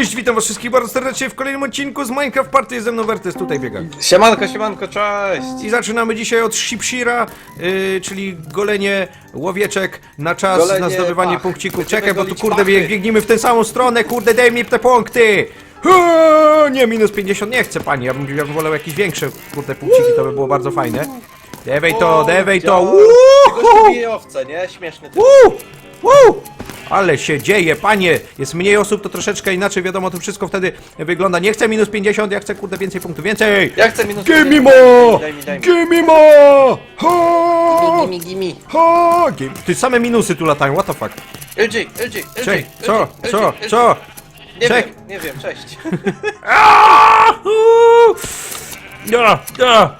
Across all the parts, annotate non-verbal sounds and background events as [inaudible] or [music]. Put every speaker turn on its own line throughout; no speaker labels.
Cześć, witam was wszystkich bardzo serdecznie w kolejnym odcinku z Minecraft Party. Jest ze mną Wertes, tutaj biega.
Siemanko, siemanko, cześć!
I zaczynamy dzisiaj od Shipshira, yy, czyli golenie łowieczek na czas
Golenie
na zdobywanie
pach.
punkcików.
Będziemy
Czekaj, bo tu
golić
kurde
pachy.
bieg, biegniemy w tę samą stronę, kurde daj mi te punkty! Eee, Nie, minus 50 nie chcę pani, ja bym, ja bym wolał jakieś większe kurde punkciki, to by było bardzo fajne. Dewaj to, dewaj to,
Tylko bije owce, nie? Śmieszny typ.
Woo! Woo! Ale się dzieje, panie! Jest mniej osób, to troszeczkę inaczej, wiadomo, to wszystko wtedy wygląda. Nie chcę minus 50, ja chcę kurde więcej punktów, więcej!
Ja chcę minus
Give me
50.
more!
Daj mi, daj mi. Gimme, gimme.
Ty same minusy tu latają, what the fuck?
LG, LG, LG.
Cześć, co?
LG,
Co?
LG.
Co?
Nie
Czek.
wiem, nie wiem, cześć. [laughs]
Aaaa! Uuu! Ja, ja!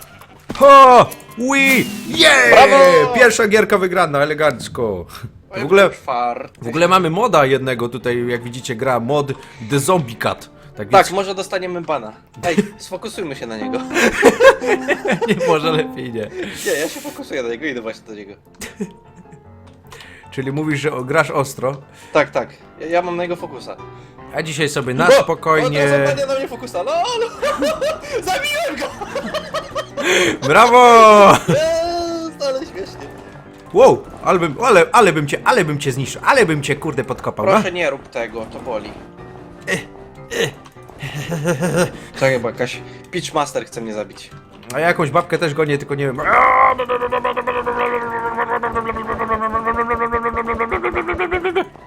Ha! Oui! Yeah!
Brawo!
Pierwsza gierka wygrana, elegancko. W ogóle, w ogóle mamy moda jednego tutaj, jak widzicie, gra mod The Zombie Cat. Tak,
Tak,
więc
może dostaniemy bana. Ej, sfokusujmy się na niego.
nie może lepiej nie.
Nie, ja się fokusuję na niego, idę właśnie do niego.
Czyli mówisz, że o- grasz ostro,
Tak, tak. Ja, ja mam na niego fokusa.
a dzisiaj sobie na
O,
spokojnie...
Zapomniał na mnie fokusa, no, no. Zabiłem go!
Brawo!
Eee, ale śmiesznie.
Wow, ale bym, ale, ale bym cię, ale bym cię zniszczył, ale bym cię kurde podkopał, no.
Proszę nie rób tego, to boli. Czekaj, bo jakaś Pitchmaster chce mnie zabić.
A ja jakąś babkę też gonię, tylko nie wiem.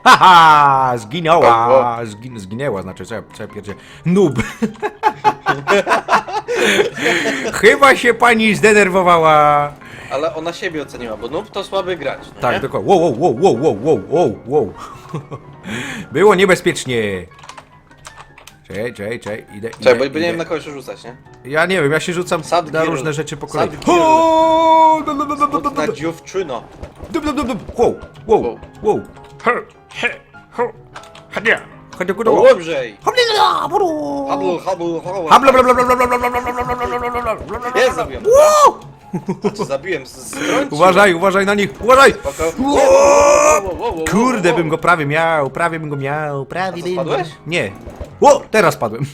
Haha, zginęła, zgin, zginęła, znaczy co ja, co ja pierdzie. Noob. [laughs] Chyba się pani zdenerwowała.
Ale ona siebie oceniła, bo noob to słaby gracz. No
Tak,
nie?
dokładnie. Wow, wow, wow, wow, wow, wow, wow, wow. Było niebezpiecznie. Czekaj, czekaj, czekaj, idę, idę,
Czekaj, bo, bo nie
idę.
wiem na kogoś rzucać, nie?
Ja nie wiem, ja się rzucam
Sad
na
girl.
różne rzeczy po kolei.
Sad girl.
Dum.
dziewczyno.
Dum, dum, dum. Wow, wow,
Wow.
wow. He, he, ho, hadia. Hadia kudo.
O, Łobrzej! Hablu, hablu, hablu.
Habla, bla, bla, bla, bla, bla, bla, bla, bla, bla, bla, bla, bla, bla, bla, bla.
Jest, zabiłem.
Wow!
A czy zabiłem? Z-.
Uważaj, uważaj na nich, uważaj!
Spoko.
Wow!
Wow, wow, wow, wow,
Kurde,
wow.
bym go prawie miał, prawie bym go miał, prawie
A co,
bym...
spadłeś?
Nie. O, teraz padłem. [laughs]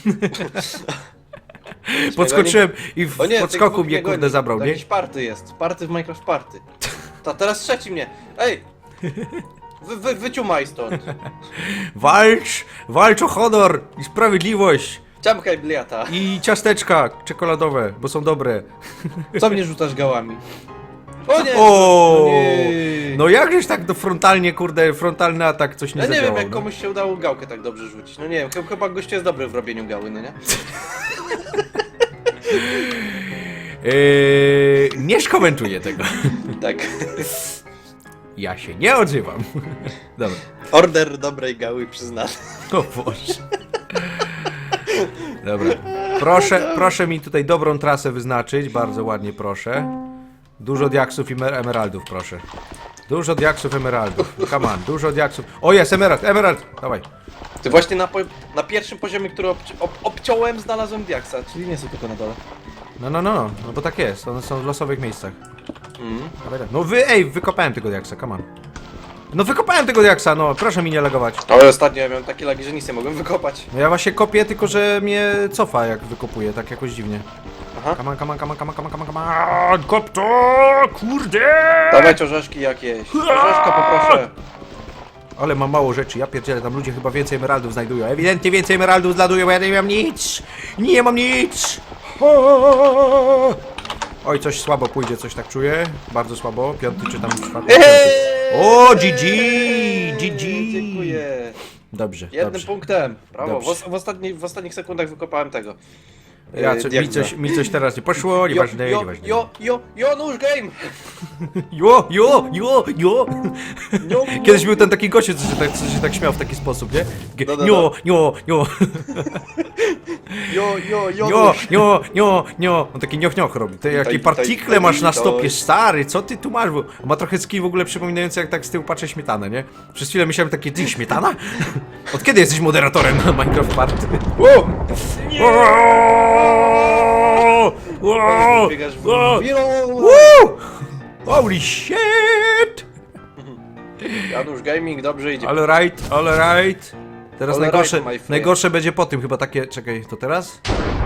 Podskoczyłem i w
O nie,
podskoku
tych
mnie
dwóch
kurde
goni.
zabrał,
To
nie?
Jakiś party jest. Party w Minecraft Party. To teraz trzeci mnie. Ej! Wy, wy, wyciumaj stąd. [laughs]
Walcz, walcz o honor i sprawiedliwość
Ciamkaj bliata.
i ciasteczka czekoladowe, bo są dobre.
Co mnie rzucasz gałami? O nie!
O!
No nie.
No jakżeś tak do frontalnie, kurde, frontalny atak coś nie
Ja nie wiem, jak
no.
komuś się udało gałkę tak dobrze rzucić. No nie wiem, chyba, chyba gościu jest dobry w robieniu gały, no nie? [laughs]
Eee, nie skomentuję tego. [laughs]
Tak.
Ja się nie odzywam. [laughs] Dobra.
Order dobrej gały przyznany.
O Boże. Dobra. Proszę, proszę mi tutaj dobrą trasę wyznaczyć, bardzo ładnie proszę. Dużo diaksów i mer- emeraldów, proszę. Dużo diaksów, emeraldów. Come on, dużo diaksów. O jest, emerald, emerald! Dawaj.
Ty właśnie na, po, na pierwszym poziomie, który obci ob, obciąłem, znalazłem diaksa, czyli nie są tylko na dole.
No, no, no, no, no bo tak jest, one są w losowych miejscach.
Mm.
Dawaj, dawaj. No wy, ej, wykopałem tego diaksa, come on. No wykopałem tego diaksa, no, proszę mi nie legować.
Ale ostatnio ja miałem takie lagi, że nic nie mogłem wykopać.
No ja właśnie kopię, tylko że mnie cofa jak wykopuję, tak jakoś dziwnie.
Aha.
On, come on, come on, come on, kop to, kurde!
Dawać orzeszki jakieś. Orzeszka poproszę.
Ale mam mało rzeczy, ja pierdzielę, tam ludzie chyba więcej emeraldów znajdują. Ewidentnie więcej emeraldów znajdują, bo ja nie mam nic! Nie mam nic! Oj, coś słabo pójdzie, coś tak czuję. Bardzo słabo, piąty czy tam czwarty.
Eee!
O, GG! GG!
Dziękuję.
Dobrze,
Jednym
dobrze.
punktem. Brawo. W,
Dobrze.
os- w, ostatni, w ostatnich sekundach wykopałem tego.
Ja,
e,
co, mi, coś, mi coś teraz nie poszło, nieważne,
jo,
nieważne.
jo, jo, jo, nóż game! [laughs]
Jo, jo, jo, jo! [laughs]
Jo,
Kiedyś był ten taki gościu, co się tak, co się tak śmiał w taki sposób, nie? Takie,
No, no, [laughs]
Jo, jo, jo,
Jo, jo, jo,
jo, jo, jo, jo. On taki nioch nioch robi. Ty, jakie partikle masz na stopie, stary, co ty tu masz? Bo on ma trochę ski w ogóle przypominające jak tak z tyłu patrzę śmietanę, nie? Przez chwilę myślałem takie, ty, śmietana? Od kiedy jesteś moderatorem Minecraft Party?
Wow.
Wow! Wow!
Biegasz w
Wow! Woo! Holy shit!
Janusz Gaming, dobrze idzie.
All right, all right. Teraz
All
najgorsze,
right, my friend.
najgorsze będzie po tym chyba takie, czekaj, to teraz?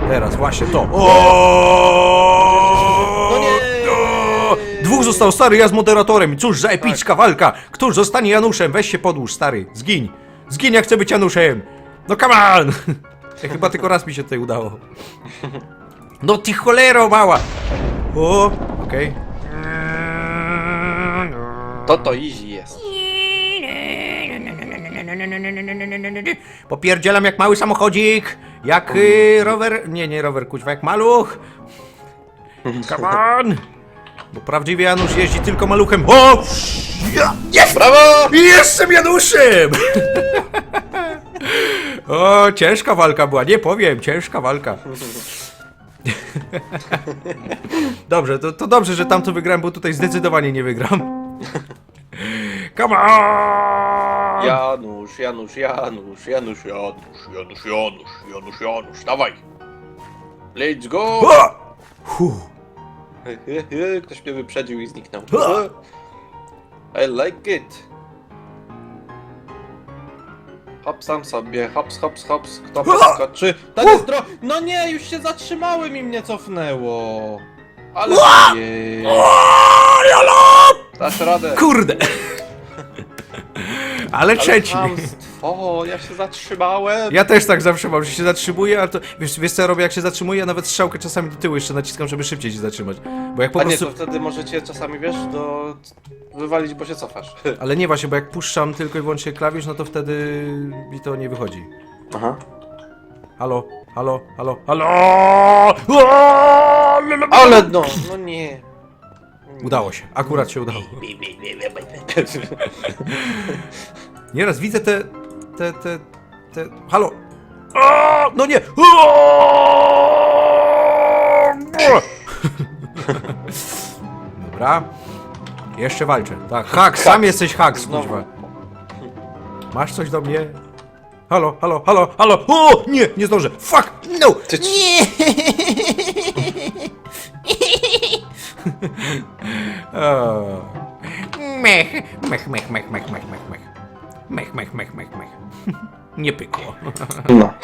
Teraz, właśnie to. O!
No nie!
O! Dwóch został stary, ja z moderatorem. Cóż za epicka
Tak.
walka. Któż zostanie Januszem? Weź się podłóż, stary. Zgiń. Zgiń, ja chcę być Januszem. No come on! [laughs] Ja chyba tylko raz mi się tutaj udało. No ty cholero mała! O, okej.
To to easy jest.
Popierdzielam jak mały samochodzik, jak y, rower, nie, nie rower, kuźwa, jak maluch. Come on! Bo prawdziwy Janusz jeździ tylko maluchem. O! Ja, jest!
Brawo!
Jestem Januszem! [laughs] o, ciężka walka była, nie powiem, ciężka walka. [laughs] dobrze, to, to dobrze, że tamto wygrałem, bo tutaj zdecydowanie nie wygram. Come on!
Janusz, Janusz, Janusz, Janusz, Janusz, Janusz, Janusz, Janusz, Janusz, dawaj! Let's go!
O! [laughs]
Ktoś mnie wyprzedził i zniknął. I like it. Hop sam sobie, hops, hops, hops, kto podskoczy? Ten jest dro... No nie, już się zatrzymałem i mnie cofnęło. Ale jej.
Jolo!
Dasz radę.
Kurde! [laughs] Ale trzeci.
Chamstwo, ja się zatrzymałem.
Ja też tak zawsze mam, że się zatrzymuję, ale to wiesz, wiesz co ja robię jak się zatrzymuję? Ja nawet strzałkę czasami do tyłu jeszcze naciskam, żeby szybciej się zatrzymać. Bo jak po
A nie,
prostu.
to wtedy możecie czasami, wiesz, do... wywalić, bo się cofasz. [laughs]
Ale nie właśnie, bo jak puszczam tylko i wyłącznie klawisz, no to wtedy mi to nie wychodzi.
Aha.
Halo, halo, halo, halo! O,
Ale no, no nie.
Udało się, akurat się udało. [laughs] Nieraz widzę te. Te. te. te. Halo! O, no nie! Dobra. Jeszcze walczę. Tak, hak, sam jesteś hak, kuźwa. Masz coś do mnie? Halo, halo, halo, halo! O! Nie, nie zdążę! Fuck! No!
Ty-
Nie! O. Mech, mech, mech, mech, mech, mech, mech, mech. Mech, mech, mech, mech, mech. [laughs] Nie pykło.
No.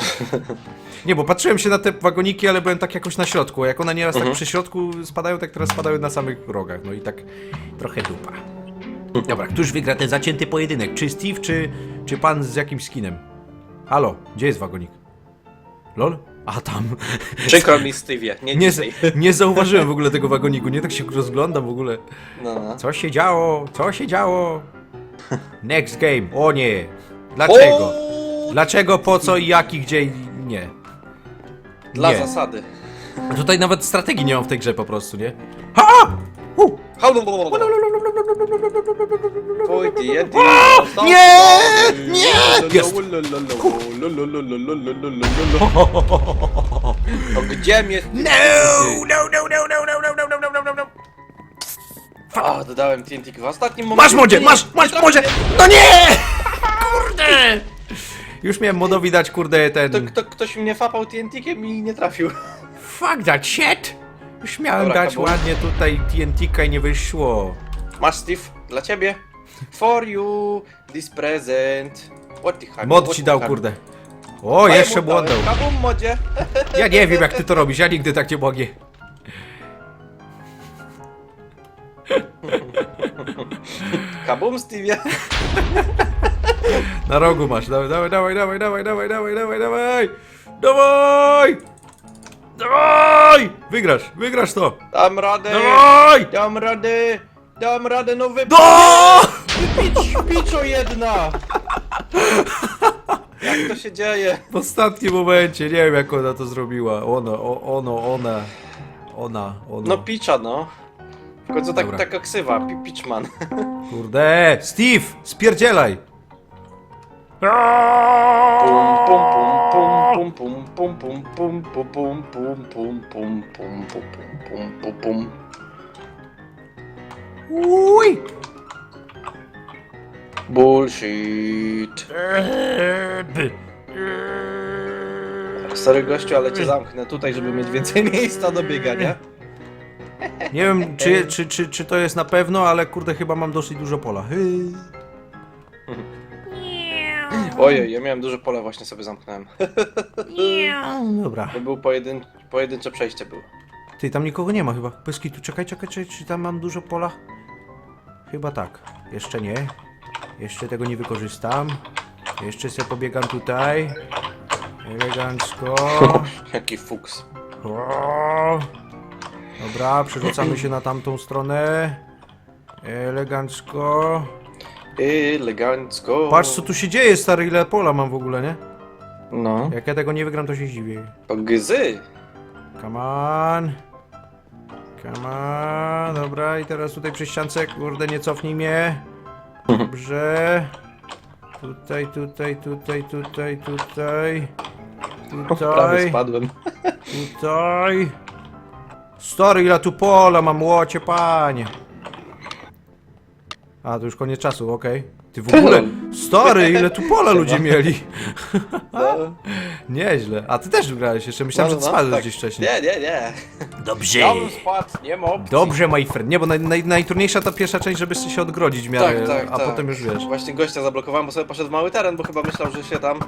[laughs]
Nie, bo patrzyłem się na te wagoniki, ale byłem tak jakoś na środku. Jak one nieraz tak przy środku spadają, tak teraz spadały na samych rogach. No i tak trochę dupa. Dobra, któż wygra ten zacięty pojedynek? Czy Steve, czy, czy pan z jakimś skinem? Halo, gdzie jest wagonik? Lol? A tam.
Przykro mi, Stevie, nie,
Nie, [laughs] nie zauważyłem w ogóle tego wagoniku, nie tak się rozglądam w ogóle.
No, no.
Co się działo? Co się działo? Next game. O nie. Dlaczego?
O!
Dlaczego, po co i jak i gdzie i nie.
Dla
nie.
zasady.
Tutaj nawet strategii nie mam w tej grze po prostu, nie? Ha! U!
Jedy.
Nie! Nie! Jest.
To gdzie mnie...
No! No, no, no, no, no, no, no, no, no, no, no.
A, dodałem TNT w ostatnim momencie.
Masz modzie,
Nie,
masz,
nie
masz
trafię.
modzie! No nie! Kurde! Już miałem modowi dać, kurde,
To,
ten...
kto, ktoś mnie fapał TNT-kiem i nie trafił.
Fuck that shit! Już miałem
Dobra,
dać
kabum.
ładnie tutaj TNT-ka i nie wyszło.
Masz, Steve, dla ciebie. For you, this present. What the heck?
Mod
what
ci
the
dał,
heck?
kurde. O, jeszcze mu oddał.
Kabum modzie.
Ja nie wiem, jak ty to robisz, ja nigdy tak nie mogę. [laughs]
Kabum, Stevie.
Na rogu masz, dawaj, dawaj, dawaj, dawaj, dawaj, dawaj, dawaj, dawaj, dawaj! Dawaj! Dawaj! Wygrasz, wygrasz to!
Dam radę.
Dawaj!
Dam radę. Dam radę, no wy...
Do!
Pić, piczo jedna. Jak to się dzieje?
W ostatnim momencie, nie wiem jak ona to zrobiła. Ona, o, ono, ona. Ona, ona.
No picza, no. W końcu tak,
Dobra.
taka ksywa, Pi- Pitchman.
Kurde! Steve! Spierdzielaj!
Pum pum pum pum pum pum pum pum pum pum pum pum pum pum pum pum pum
Uj!
Bullshit. Sorry gościu, ale cię zamknę tutaj, żeby mieć więcej [laughs] miejsca do biegania.
Nie wiem, [laughs] czy, czy, czy, czy to jest na pewno, ale kurde, chyba mam dosyć dużo pola. Hy.
Ojej, ja miałem duże pole, właśnie sobie zamknąłem. [laughs]
Dobra.
To był pojedyn... pojedyncze przejście było.
Ty, tam nikogo nie ma chyba. Pyski, tu czekaj, czekaj, czekaj, czy tam mam dużo pola? Chyba tak. Jeszcze nie. Jeszcze tego nie wykorzystam. Jeszcze sobie pobiegam tutaj. Elegancko. [laughs]
Jaki fuks.
O! Dobra, przerzucamy się na tamtą stronę. Elegancko.
Elegancko.
Patrz co tu się dzieje, stary, ile pola mam w ogóle, nie?
No.
Jak ja tego nie wygram, to się zdziwię.
To gzy.
Come on. Come on. Dobra, i teraz tutaj przy ściance, kurde, nie cofnij mnie. Dobrze. Tutaj, tutaj, tutaj, tutaj, tutaj.
Prawie
Tutaj,
spadłem.
tutaj. Stary, ile tu pola mam, łocie panie. A, to już koniec czasu, okej. Ty w ogóle, stary, ile tu pola ludzie mieli.
No, [laughs]
Nieźle. A ty też grałeś jeszcze, myślałem, że ty spadłeś
tak.
gdzieś wcześniej.
Nie, nie, nie.
Dobrze.
Ja bym spadł, nie ma opcji.
Dobrze, my friend. Nie, bo naj, naj, najtrudniejsza ta pierwsza część, żeby się odgrodzić w miarę,
Tak, tak,
a
tak.
potem już wiesz.
Właśnie gościa zablokowałem, bo sobie poszedł w mały teren, bo chyba myślał, że się tam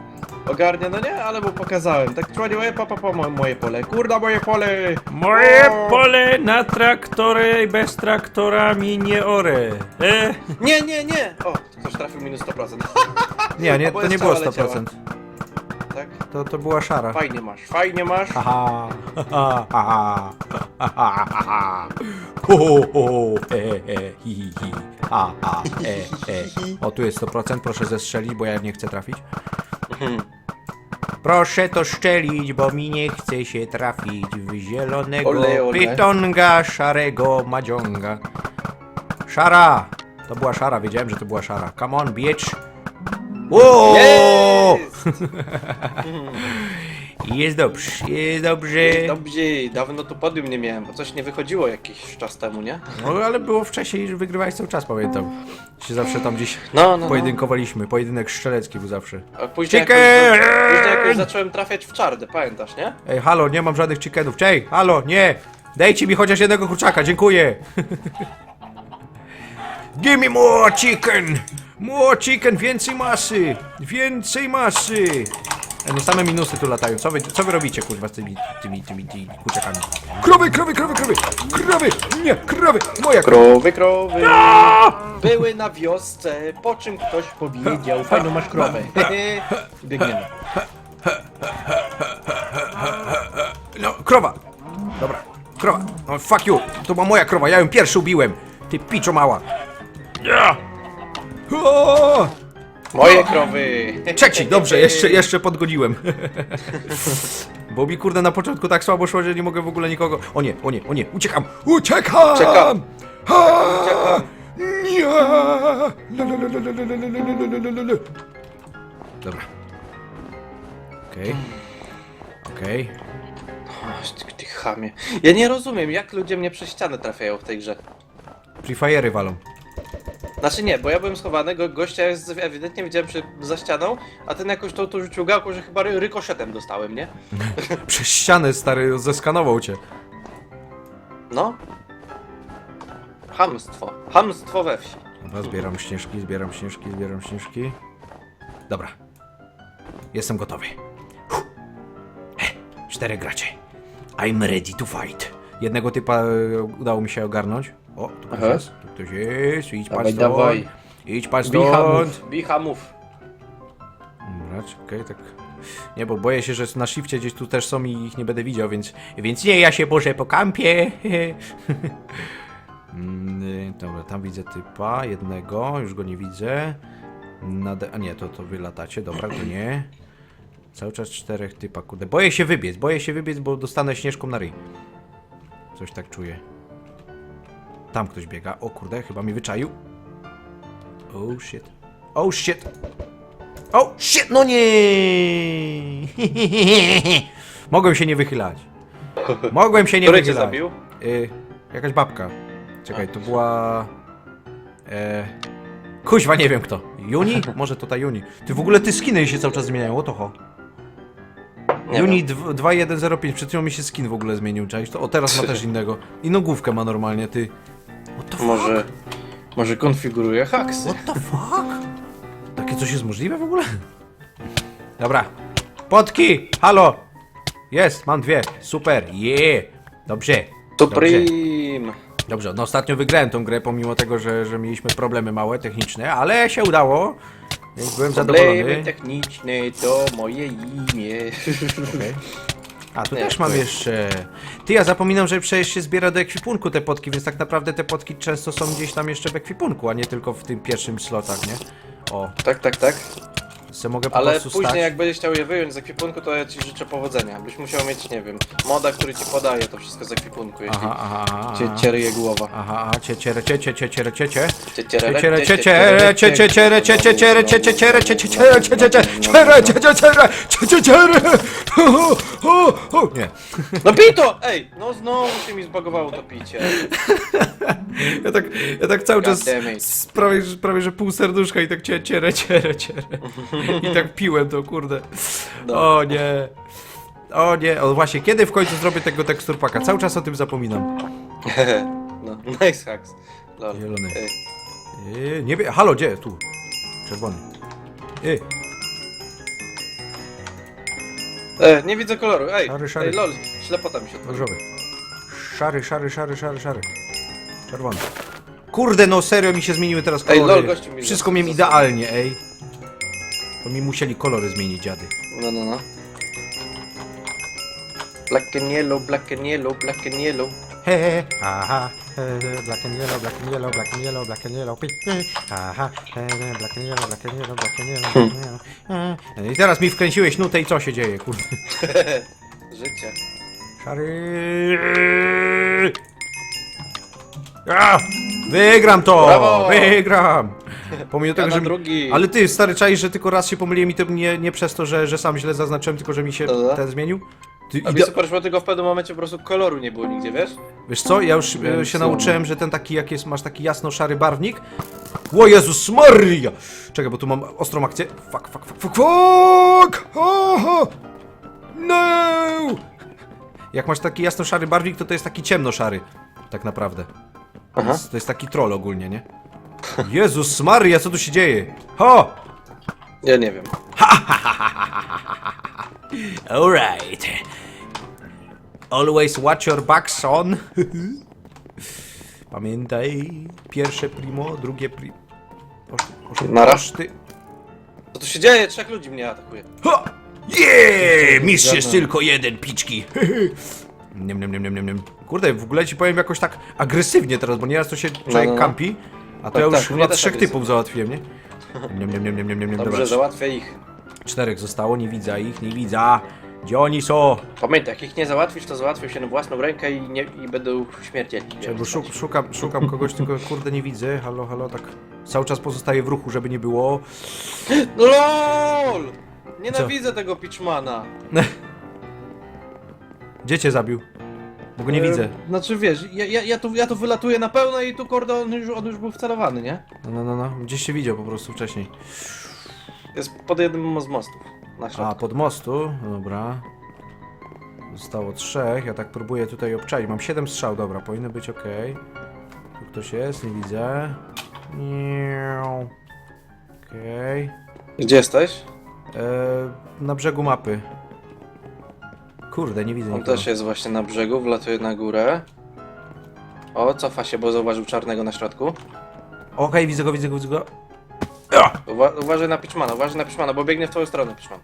ogarnie. No nie, ale mu pokazałem. Tak trwanie, moje papa, pa, pa, moje pole. Kurda, moje pole.
Moje
O!
pole na traktory, bez traktora mi nie ore. E?
Nie, nie, nie. O, ktoś trafił minus 100%. [laughs]
Nie, nie, to nie było
strzała
100%.
tak?
To, to była szara.
Fajnie masz, fajnie masz.
Haha, haha, haha, haha, haha. Ho, ho, ho, he, he, hi, hi, hi. Ha, ha, he, he. O, tu jest 100%, proszę zestrzelić, bo ja nie chcę trafić. [laughs] Proszę to szczelić, bo mi nie chce się trafić w zielonego
Ole, ole.
pytonga, szarego madziąga. Szara! To była szara, wiedziałem, że to była szara. Come on, bitch!
Jest! [laughs]
Jest dobrze, jest dobrze.
Dobrze, dawno tu podium nie miałem, bo coś nie wychodziło jakiś czas temu, nie?
No ale było wcześniej, że wygrywałeś cały czas, pamiętam. Się zawsze tam gdzieś
No, no, no.
pojedynkowaliśmy. Pojedynek strzelecki był zawsze.
A później
Chicken!
później jakoś zacząłem trafiać w czardę, pamiętasz, nie?
Ej, halo, nie mam żadnych chickenów. Czej, halo, nie! Dajcie mi chociaż jednego kurczaka, dziękuję! [laughs] Give me more chicken! More chicken, więcej masy! Więcej masy! E, no same minusy tu latają. Co wy, co wy robicie, kurwa, z tymi, tymi, tymi, tymi kurczakami? Krowy, krowy, krowy, krowy! Krowy! Nie, krowy! Moja krowa!
Krowy, krowy były na wiosce, po czym ktoś powiedział, fajną masz krowę. Biegniemy.
No, krowa! Dobra, krowa. No, fuck you! To była moja krowa, ja ją pierwszy ubiłem! Ty piczo mała! Ja! O!
Moje krowy.
Trzeci, dobrze, jeszcze, jeszcze podgoniłem. Bo mi kurde na początku tak słabo szło, że nie mogę w ogóle nikogo. O nie, o nie, o nie, uciekam! Uciekam!
Uciekam.
Ha! Nie! Dobra. Okej. Okej.
Ty, ty chamie. Ja nie rozumiem, jak ludzie mnie przez ścianę trafiają w tej grze.
Free Fire'y walą.
Znaczy nie, bo ja byłem schowany, go, gościa jest ewidentnie widziałem przy, za ścianą, a ten jakoś to, to rzucił gałką, że chyba ry, rykoszetem dostałem, nie? [laughs]
Przez ścianę, stary, zeskanował cię.
No. Hamstwo. Hamstwo we wsi.
Dobra, zbieram śnieżki, zbieram śnieżki, zbieram śnieżki. Dobra. Jestem gotowy. Huh. He, cztery gracze. I'm ready to fight. Jednego typa e, udało mi się ogarnąć. O, tu ktoś
Aha.
jest. Tu ktoś jest. Idź pan
Dawaj,
stąd.
dawaj.
Idź pan stąd.
mów, bicha mów.
Dobra, okej, tak. Nie, bo boję się, że na shifcie gdzieś tu też są i ich nie będę widział, więc... Więc nie, ja się boże po kampie. [laughs] Mm, y, Dobra, tam widzę typa, jednego, już go nie widzę. Nade... A nie, to, to wy latacie, dobra, to nie. Cały czas czterech typa, kurde. Boję się wybiec, boję się wybiec, bo dostanę śnieżką na ryj. Coś tak czuję. Tam ktoś biega, o kurde, chyba mi wyczaił. Oh shit. Oh shit. O, shit, no nie! [laughs] Mogłem się nie wychylać. Mogłem się nie
Który cię
wychylać.
zabił?
Y, jakaś babka. Czekaj, to była... E, kuźwa, nie wiem kto. Juni? Może to ta Juni. Ty w ogóle te skiny się cały czas zmieniają, o to ho. Juni
wiem.
dw- 2105, przed chwilą mi się skin w ogóle zmienił, czaisz? To, o, teraz ma też innego. Inną główkę ma normalnie, ty. The fuck?
Może... Może konfiguruje haksy.
What the fuck? Takie coś jest możliwe w ogóle? Dobra. Potki! Halo! Jest, mam dwie. Super, je! Dobrze. Dobrze.
Supreme!
Dobrze, no ostatnio wygrałem tą grę, pomimo tego, że, że mieliśmy problemy małe, techniczne, ale się udało. Więc byłem
Problemy
zadowolony.
techniczne to moje imię.
Okej. [laughs] A, tu
Nie,
też mam jeszcze. Ty, ja zapominam, że przecież się zbiera do ekwipunku te potki, więc tak naprawdę te potki często są gdzieś tam jeszcze w ekwipunku, a nie tylko w tym pierwszym slotach, nie? O,
Tak, tak, tak.
Se mogę po
Ale
prostu
później
stać.
jak będziesz chciał je wyjąć z ekwipunku, to ja ci życzę powodzenia. Byś musiał mieć, nie wiem, moda, który ci podaje to wszystko z ekwipunku, jeśli
Aha, aha, aha.
cię cieryje głowa.
Aha, aha, ciecierę, ciecie, cieciere, ciecie.
Ciecierere,
Ciecierę,
ciecierere,
ciecierę, ciecierę, ciecierę, ciecierę, ciecierę, ciecierę, ciecierę, ciecierę, ciecierę, ciecierę. Nie.
No pij to! Ej! No znowu się mi zbagowało to picie.
Ja tak, ja tak cały
God
czas
damn it.
prawie, że- prawie że pół serduszka i tak cie- cierę, cierę, cierę. I tak piłem to, kurde.
No.
O nie. O nie, o właśnie, kiedy w końcu zrobię tego teksturpaka? Cały czas o tym zapominam. [laughs]
No, nice hacks. Lol.
Zielony.
Ej,
nie wie, halo, gdzie? Tu. Czerwony. Yy,
E, nie widzę koloru, ej!
Szary, szary.
Ej, lol, ślepota mi się
różowy. Szary, szary, szary, szary, szary. Czerwony. Kurde, no serio mi się zmieniły teraz
Ej,
kolory.
lol, gościu mi
Wszystko miałem idealnie, ej. To mi musieli kolory zmienić, dziady.
No, no, no. Black and yellow, black and yellow, black and yellow.
He, he, aha, he, black and yellow, black and yellow, black and yellow, black and yellow, pi, pi, aha, he, black and yellow, black and yellow, black and yellow, black and yellow. E, I teraz mi wkręciłeś nutę i co się dzieje, kurde. [laughs]
Życie.
Szary. A, wygram to!
Brawo!
Wygram! Pomimo
Ja
tego,
na
że... mi-
drugi.
Ale ty, stary czaisz, że tylko raz się pomyliłem i to nie, nie przez to, że, że sam źle zaznaczyłem, tylko że mi się
Dobra.
ten zmienił. Ty,
A
ide-
mi super szło, tylko w pewnym momencie po prostu koloru nie było nigdzie, wiesz?
Wiesz co, ja już e, się
co?
nauczyłem, że ten taki, jak jest, masz taki jasno-szary barwnik. O Jezus Maria! Czekaj, bo tu mam ostrą akcję. Fuck, fuck, fuck, fuck, fuck! No! Jak masz taki jasno-szary barwnik, to to jest taki ciemno-szary. Tak naprawdę. To
Aha.
jest, to jest taki troll ogólnie, nie? Jezus Maria, co tu się dzieje? Ho!
Ja nie wiem.
Alright. Always watch your back, son. [laughs] Pamiętaj, pierwsze primo, drugie primo.
Nara.
ty.
Co tu się dzieje? Trzech ludzi mnie atakuje.
Ha! Yeah! Mistrz jest tylko jeden, piczki. [laughs] Niem, niem, niem, niem, niem. Kurde, w ogóle ci powiem jakoś tak agresywnie teraz, bo nieraz to się człowiek
no, no.
kampi, a to
Tak,
ja już
tak,
chyba
mnie też
trzech
agresywnie.
typów załatwiłem, nie? Niem, niem, niem, niem, niem, niem,
Dobrze,
dobra.
załatwię ich.
Czterech zostało, nie widzę ich, nie widzę. Gdzie oni są?
Pamiętaj, jak ich nie załatwisz, to załatwię się na własną rękę i, nie, i będą śmierdzieli.
Czekaj, bo szuk, szukam, szukam kogoś, tylko kurde nie widzę. Halo, halo, tak cały czas pozostaje w ruchu, żeby nie było.
No LOL! Nienawidzę tego Pitchmana. [laughs]
Gdzie cię zabił? Bo go nie widzę.
E, Znaczy wiesz, ja, ja, ja, tu, ja tu wylatuję na pełno i tu kurde on już, on już był wcelowany, nie?
No, no, no, no. Gdzieś się widział po prostu wcześniej.
Jest pod jednym z mostów. Na
A,
środku.
pod mostu, dobra. Zostało trzech, ja tak próbuję tutaj obczaić. Mam siedem strzał, dobra, powinno być ok. Tu ktoś jest, nie widzę. Miau. Okej.
Gdzie jesteś?
E, Na brzegu mapy. Kurde, nie widzę
On
nikogo.
też jest właśnie na brzegu, wlatuje na górę. O, cofa się, bo zauważył czarnego na środku.
Okej, widzę go, widzę go, widzę go.
Uwa uważaj na Pitchmana, uważaj na Pitchmana, bo biegnie w twoją stronę Pitchman.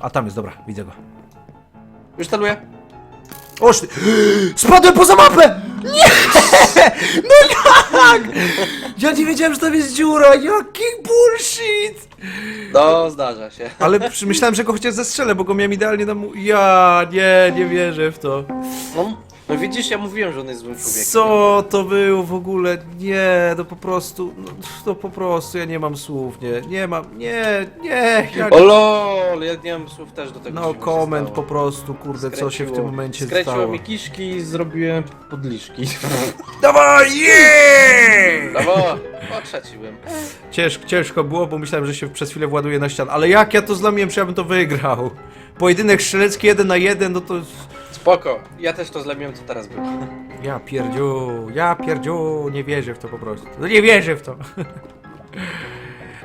A tam jest, dobra, widzę go.
Już celuję.
Oż ty... [gasps] Spadłem poza mapę! [laughs] No jak? Ja nie wiedziałem, że tam jest dziura, jaki bullshit!
No, zdarza się.
Ale przy- myślałem, że go chociaż zestrzelę, bo go miałem idealnie na mu... Ja nie, nie wierzę w to.
No, no widzisz, ja mówiłem, że on jest złym człowiekiem.
Co to było w ogóle? Nie, to po prostu... No, to po prostu, ja nie mam słów, nie, nie mam, nie, nie, ja...
O lol, ja nie mam słów też do tego,
No
się
koment po
stało.
prostu, kurde, co się w tym
Skręciło-
momencie
Skręciło
stało.
mi kiszki i zrobiłem podliszki. [laughs]
Dawaj, yeah!
Brawo! O, trzeci byłem.
Ciężko, było, bo myślałem, że się przez chwilę właduje na ścianę. Ale jak ja to zlamiłem, że ja bym to wygrał? Pojedynek strzelecki jeden na jeden, no to...
Spoko, ja też to zlemiłem, co teraz było.
Ja pierdziu, ja pierdziu, nie wierzę w to po prostu. No nie wierzę w to.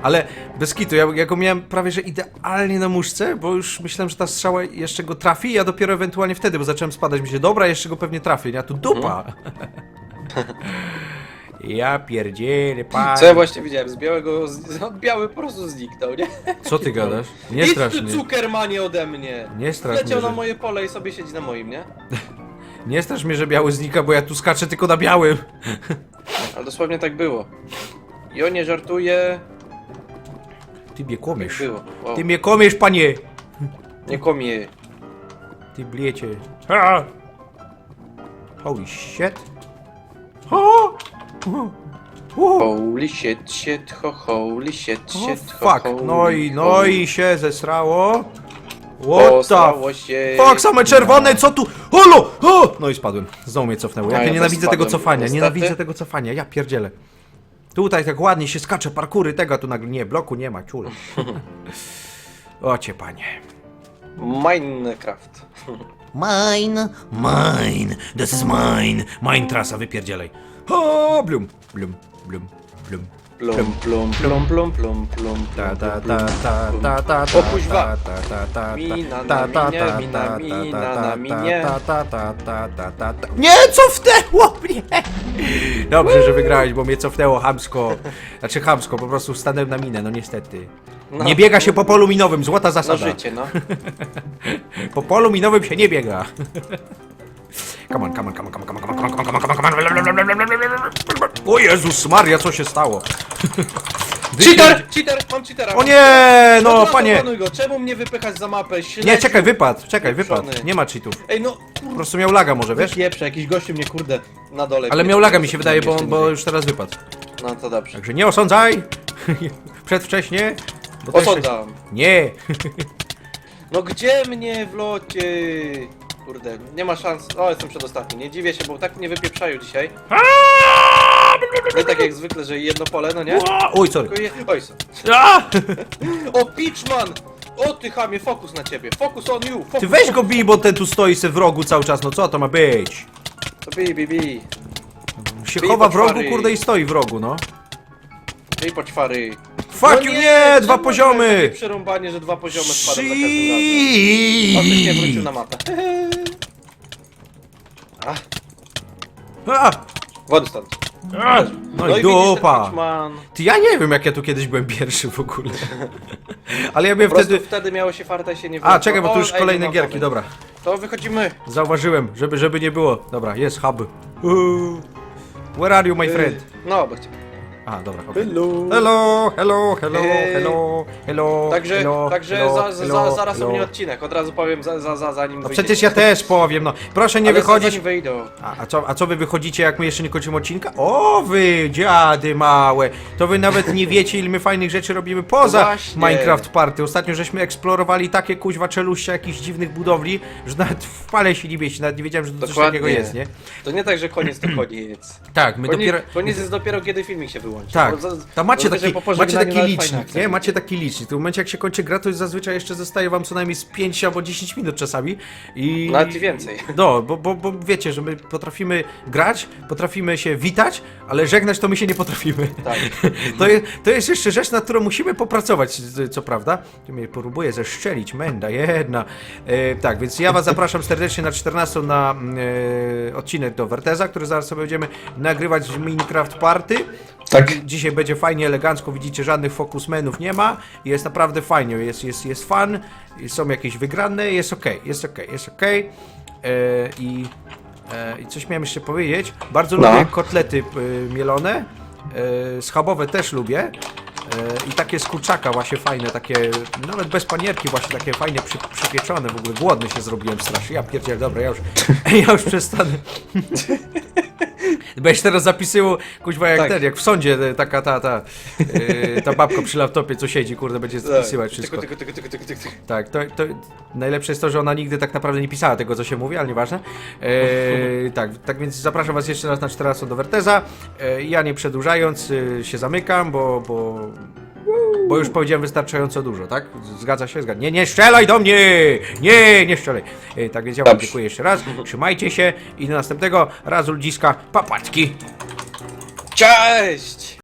Ale bez kitu, ja, ja go miałem prawie że idealnie na muszce, bo już myślałem, że ta strzała jeszcze go trafi, ja dopiero ewentualnie wtedy, bo zacząłem spadać, myślę, dobra, jeszcze go pewnie trafię, nie? a tu dupa. [laughs] ja pierdzielę, pan.
Co ja właśnie widziałem? Z białego, z, od biały po prostu zniknął, nie?
Co ty gadasz? Nie
Idź
strasz mnie.
cukermanie ode mnie!
Nie strasz mnie,
Leciał na
że...
moje pole i sobie siedzi na moim, nie? [laughs]
Nie strasz mnie, że biały znika, bo ja tu skaczę tylko na białym. [laughs]
Ale dosłownie tak było. I on nie żartuje,
Ty mnie
tak
kłamiesz.
było. Wow.
Ty mnie kłamiesz, panie!
Nie komie.
Ty bliecie. Ha! Holy shit. O!
Holy shit, shit, ho, holy shit,
O,
shit, ho,
fuck,
holy,
no i, no
holy.
i się zesrało. What the
się...
fuck, same czerwone, co tu? Holo! O! No i spadłem, znowu mnie cofnęło.
No,
Jak
ja
ja nienawidzę tego
spadłem,
cofania,
niestety.
nienawidzę tego cofania, ja pierdzielę. Tutaj tak ładnie się skacze, parkury tego, tu nagle, nie, bloku nie ma, ciul. [laughs] Ocie panie.
Minecraft.
Mine, mine, this is mine. Mine trasa, wypierdzielaj. O, blum, blum, blum, blum.
Plum, plum, plum, plum, plum, plum,
Ta ta ta ta ta ta ta
O kuźwa!
ta ta ta
Mina na minie, mina, mina na minie.
ta ta ta ta ta ta ta Nie, cofnęło mnie! Dobrze, że wygrałeś, bo mnie cofnęło hamsko. Znaczy hamsko, po prostu stanąłem na minę, no niestety.
No.
Nie biega się po polu minowym, złota
No
zasada.
życie, no.
Po polu minowym się nie biega. Come on, come on, come on, come on, come on, come on, come on, come on, come on, come on. O Jezus Maria, co się stało?
Cheater! Cheater! Mam cheatera!
O nie, no
Dobra,
panie.
go. Czemu mnie wypychać za mapę?
Nie, czekaj, wypad, czekaj, wypad.
Pieprzony.
Nie ma cheatów.
Ej, no,
Po prostu miał laga może, wiesz?
Pieprze, jakiś gościu mnie, kurde, na dole.
Ale miał laga mi się wydaje, bo, bo już teraz wypadł.
No to dobrze.
Także nie osądzaj! Przedwcześnie. bo to jeszcze-
Osądzam.
Nie!
No gdzie mnie w locie? Kurde, nie ma szans. O, jestem przedostatni. Nie dziwię się, bo tak mnie wypieprzają dzisiaj. Nie tak jak zwykle, że jedno pole, no nie?
Oj, sorry.
Tylko je... Oj.
A! [laughs]
O, Pitchman! O, ty chamie, fokus na ciebie. Fokus on you. Fokus,
Ty weź go bij, bo ten tu stoi se w rogu cały czas, no co to ma być?
To bij, bij, bij.
Się
Bij
chowa w rogu, kurde, i stoi w rogu, no.
Bij poczwary.
Fuck you, nie!
czemu
Dwa
takie
poziomy!
Przerąbanie, że dwa poziomy spadły za każdym razem. O, ktoś nie wrócił na mapę. [laughs] Ach,
A!
wody stąd.
A! No i
widzisz, ten
dupa!
Pitchman.
Ty, ja nie wiem, jak ja tu kiedyś byłem pierwszy w ogóle. [laughs] Ale ja byłem
Po prostu
wtedy...
wtedy miało się farta i się nie
A,
wróciło.
czekaj, bo tu
O,
już
ej,
kolejne
no,
gierki, dobra.
To wychodzimy.
Zauważyłem, żeby, żeby nie było. Dobra, jest hub. Uuu. Where are you, my friend?
No, bo chcę.
A, dobra, okej.
Hello.
Hello, hello, hello,
Ej.
hello, hello,
Także,
hello,
także
hello,
za, za,
hello,
za, zaraz
hello.
u mnie odcinek, od razu powiem za, za, za, zanim
No przecież ja też powiem, no. Proszę nie
Ale
wychodzić.
zanim wyjdą.
A, a, co, a co wy wychodzicie, jak my jeszcze nie kończymy odcinka? O wy, dziady małe! To wy nawet nie wiecie, ile my fajnych rzeczy robimy poza
Właśnie.
Minecraft Party. Ostatnio żeśmy eksplorowali takie kuźwa czeluście jakichś dziwnych budowli, że nawet w pale się nie mieści, nawet nie wiedziałem, że to coś
Dokładnie.
takiego jest, nie?
To nie tak, że koniec to koniec.
Tak, my
Koniec,
dopiero...
koniec jest dopiero kiedy filmik się wyłączy.
Tak,
Bo za-
tam macie taki, macie taki licznik, nie? Macie taki licznik. W momencie jak się kończy gra, to zazwyczaj jeszcze zostaje wam co najmniej z 5 albo 10 minut czasami. I...
Nawet więcej.
No, bo, bo, bo wiecie, że my potrafimy grać, potrafimy się witać, ale żegnać to my się nie potrafimy.
Tak. [laughs]
To, jest, to jest jeszcze rzecz, nad którą musimy popracować, co prawda. Tu mnie próbuję zeszczelić, menda jedna. E, tak, więc ja was zapraszam serdecznie na 14 na e, odcinek do Verteza, który zaraz sobie będziemy nagrywać w Minecraft Party.
Tak.
Dzisiaj będzie fajnie, elegancko, widzicie, żadnych focusmenów nie ma. Jest naprawdę fajnie, jest, jest, jest fun, są jakieś wygrane, jest ok, jest ok, jest ok. E, I e, i coś miałem jeszcze powiedzieć. Bardzo
No.
lubię kotlety e, mielone, schabowe też lubię. I takie z kurczaka właśnie fajne, takie, nawet bez panierki właśnie takie fajnie przy, przypieczone, w ogóle głodny się zrobiłem strasznie, ja pierdziel, dobra, ja już, [laughs] ja już przestanę. [laughs] Będziesz teraz zapisywał, kuźwa, jak
Tak.
ten, jak w sądzie, e, taka ta, ta, e, ta babka przy laptopie, co siedzi, kurde, będzie zapisywać wszystko.
Tyku, tyku.
Tak, to, to najlepsze jest to, że ona nigdy tak naprawdę nie pisała tego, co się mówi, ale nieważne. E, [laughs] tak, tak więc zapraszam Was jeszcze raz na 14 do Werteza. E, ja nie przedłużając e, się zamykam, bo, bo, bo już powiedziałem wystarczająco dużo, tak? Zgadza się? Zgadza. Nie, nie strzelaj do mnie! Nie, nie strzelaj. E, tak więc ja Wam
Dobrze.
dziękuję jeszcze raz. Trzymajcie się i do następnego razu ludziska. Papatki!
Cześć!